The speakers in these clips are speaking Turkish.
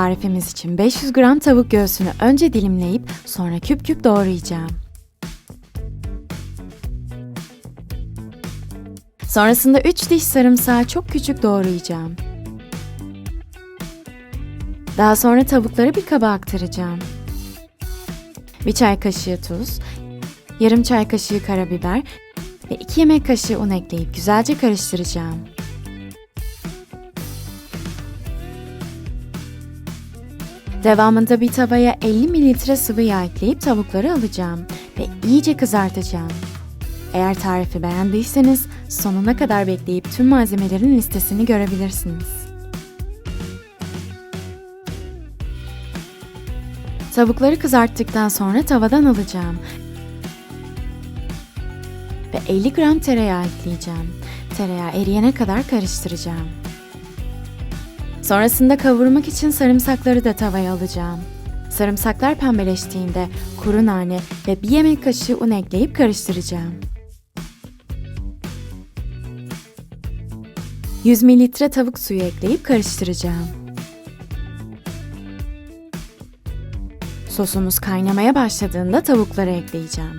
Tarifimiz için 500 gram tavuk göğsünü önce dilimleyip sonra küp küp doğrayacağım. Sonrasında 3 diş sarımsağı çok küçük doğrayacağım. Daha sonra tavukları bir kaba aktaracağım. Bir çay kaşığı tuz, yarım çay kaşığı karabiber ve 2 yemek kaşığı un ekleyip güzelce karıştıracağım. Devamında bir tavaya 50 mililitre sıvı yağ ekleyip tavukları alacağım ve iyice kızartacağım. Eğer tarifi beğendiyseniz sonuna kadar bekleyip tüm malzemelerin listesini görebilirsiniz. Tavukları kızarttıktan sonra tavadan alacağım ve 50 gram tereyağı ekleyeceğim. Tereyağı eriyene kadar karıştıracağım. Sonrasında kavurmak için sarımsakları da tavaya alacağım. Sarımsaklar pembeleştiğinde kuru nane ve bir yemek kaşığı un ekleyip karıştıracağım. 100 mililitre tavuk suyu ekleyip karıştıracağım. Sosumuz kaynamaya başladığında tavukları ekleyeceğim.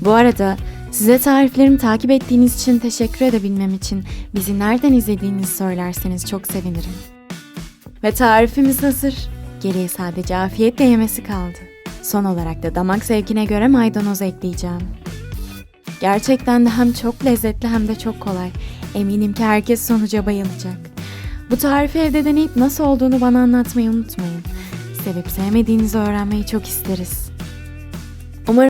Bu arada size tariflerimi takip ettiğiniz için teşekkür edebilmem için bizi nereden izlediğinizi söylerseniz çok sevinirim. Ve tarifimiz hazır. Geriye sadece afiyetle yemesi kaldı. Son olarak da damak zevkine göre maydanoz ekleyeceğim. Gerçekten de hem çok lezzetli hem de çok kolay. Eminim ki herkes sonuca bayılacak. Bu tarifi evde deneyip nasıl olduğunu bana anlatmayı unutmayın. Sevip sevmediğinizi öğrenmeyi çok isteriz.